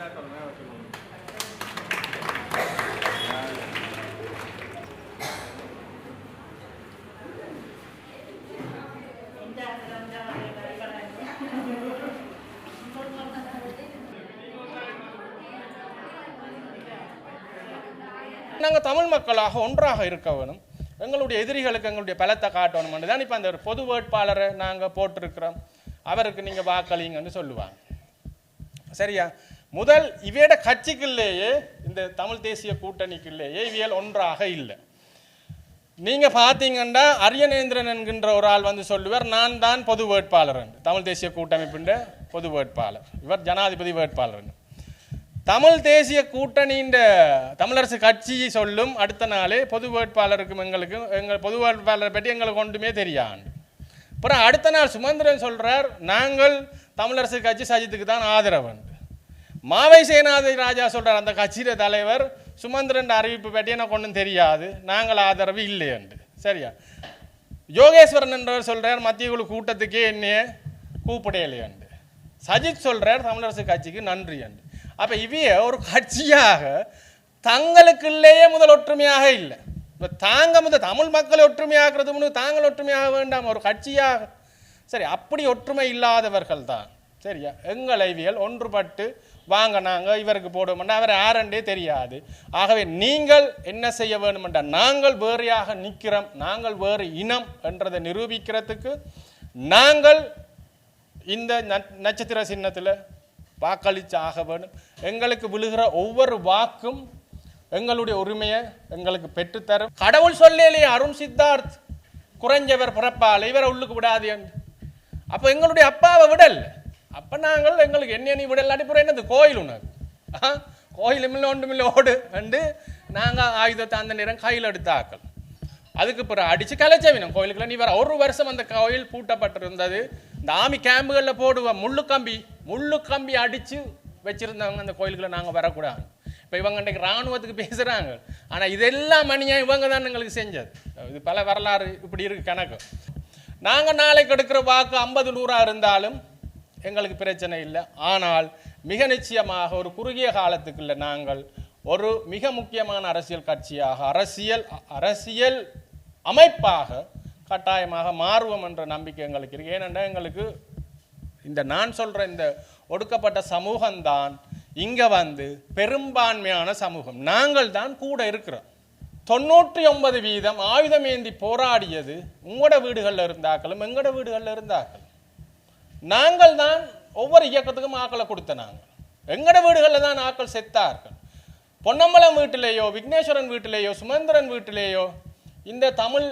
நாங்கள் தமிழ் மக்களாக ஒன்றாக இருக்க வேணும். எங்களுடைய எதிரிகளுக்கு எங்களுடைய பலத்தை காட்டணும். தான் இப்போ அந்த ஒரு பொது வேட்பாளரை நாங்கள் போட்டிருக்கிறோம். அவருக்கு நீங்கள் வாக்களிங்கன்னு சொல்லுவாங்க. சரியா? முதல் இவையோட கட்சிக்குள்ளேயே இந்த தமிழ் தேசிய கூட்டணிக்குள்ளேயே இவியல் ஒன்றாக இல்லை. நீங்கள் பார்த்தீங்கன்னா அரியநேந்திரன் என்கின்ற ஒரு ஆள் வந்து சொல்லுவார் நான் தான் பொது வேட்பாளர் என்று. தமிழ் தேசிய கூட்டமைப்பின் பொது வேட்பாளர். இவர் ஜனாதிபதி வேட்பாளர் தமிழ் தேசிய கூட்டணியின் தமிழரசு கட்சி சொல்லும் அடுத்த நாளே பொது வேட்பாளருக்கும் எங்களுக்கு எங்கள் பொது வேட்பாளரை பற்றி எங்களுக்கு ஒன்றுமே தெரியாது. அப்புறம் அடுத்த நாள் சுமந்திரன் சொல்கிறார் நாங்கள் தமிழரசு கட்சி சஜித்துக்கு தான் ஆதரவு மாவை சேனாதி ராஜா சொல்கிறார் அந்த கட்சியில தலைவர் சுமந்திரன் அறிவிப்பு பற்றி எனக்கு ஒன்றும் தெரியாது. நாங்கள் ஆதரவு இல்லை என்று. சரியா? யோகேஸ்வரன் என்றவர் சொல்கிறார் மத்திய குழு கூட்டத்துக்கே என்னைய என்று. சஜித் சொல்கிறார் தமிழரசு கட்சிக்கு நன்றி என்று. அப்போ இவைய ஒரு கட்சியாக தங்களுக்குள்ளேயே முதல் ஒற்றுமையாக இல்லை. இப்போ தாங்க முதல் தமிழ் மக்கள் ஒற்றுமையாகிறது முன்னு தாங்கள் ஒற்றுமையாக வேண்டாம் ஒரு கட்சியாக. சரி அப்படி ஒற்றுமை இல்லாதவர்கள் தான் சரியா? எங்கள் ஐவியல் ஒன்றுபட்டு வாங்க நாங்கள் இவருக்கு போடுவோம்னா அவர் யாரண்டே தெரியாது. ஆகவே நீங்கள் என்ன செய்ய வேணுமென்ற நாங்கள் வேறையாக நிற்கிறோம் நாங்கள் வேறு இனம் என்றதை நிரூபிக்கிறதுக்கு நாங்கள் இந்த நட்சத்திர சின்னத்தில் வாக்களிச்சு ஆக வேணும் எங்களுக்கு விழுகிற ஒவ்வொரு வாக்கும் எங்களுடைய உரிமையை எங்களுக்கு பெற்றுத்தரும். கடவுள் சொல்லலையே அருண் சித்தார்த் குறைஞ்சவர் பிறப்பால் இவரை உள்ளுக்கு விடாது என்று. அப்போ எங்களுடைய அப்பாவை விடல். அப்போ நாங்கள் எங்களுக்கு என்ன நீ விடல் அடிப்புற என்னது? கோயில் உனக்கு. ஆ? கோயில் மில்ல ஒன்றுமில்ல ஓடு வந்து நாங்கள் ஆயுதத்தை அந்த நேரம் கையில் எடுத்தாக்கள் அதுக்கு பிறகு அடித்து கலைச்சவினோம் கோயிலுக்குள்ள நீ வர ஒரு வருஷம் அந்த கோயில் பூட்டப்பட்டிருந்தது. இந்த ஆமி கேம்புகளில் போடுவோம் முள்ளு கம்பி முள்ளு கம்பி அடித்து வச்சுருந்தவங்க அந்த கோயிலுக்குள்ள நாங்கள் வரக்கூடாது. இப்போ இவங்க இன்றைக்கு இராணுவத்துக்கு பேசுகிறாங்க ஆனால் இதெல்லாம் மணியாக இவங்க தான் எங்களுக்கு செஞ்சது. இது பல வரலாறு இப்படி இருக்குது கணக்கு. நாங்கள் நாளைக்கு எடுக்கிற வாக்கு ஐம்பது நூறாக இருந்தாலும் எங்களுக்கு பிரச்சனை இல்லை. ஆனால் மிக நிச்சயமாக ஒரு குறுகிய காலத்துக்குள்ள நாங்கள் ஒரு மிக முக்கியமான அரசியல் கட்சியாக அரசியல் அரசியல் அமைப்பாக கட்டாயமாக மாறுவோம் என்ற நம்பிக்கை எங்களுக்கு இருக்குது ஏனென்றால் எங்களுக்கு இந்த நான் சொல்கிற இந்த ஒடுக்கப்பட்ட சமூகம்தான் இங்கே வந்து பெரும்பான்மையான சமூகம். நாங்கள் தான் கூட இருக்கிறோம். தொண்ணூற்றி ஒன்பது வீதம் ஆயுதம் ஏந்தி போராடியது உங்களோட வீடுகளில் இருந்தாக்களும் எங்களோட வீடுகளில் இருந்தாக்கள் நாங்கள் தான் ஒவ்வொரு இயக்கத்துக்கும் ஆக்களை கொடுத்த நாங்கள் எங்கட வீடுகளில் தான் ஆக்கள் செத்தார்கள் பொன்னம்பலம் வீட்டிலேயோ விக்னேஸ்வரன் வீட்டிலேயோ சுமந்திரன் வீட்டிலேயோ இந்த தமிழ்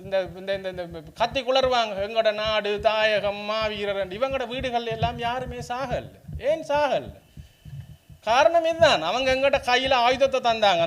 இந்த இந்த இந்த இந்த கத்தி குளர்வாங்க எங்களோட நாடு தாயகம் மாவீரர் இவங்களோட வீடுகள் எல்லாம் யாருமே சாகல். ஏன் சாகல்? காரணம் இதுதான். அவங்க எங்கிட்ட கையில் ஆயுதத்தை தந்தாங்க.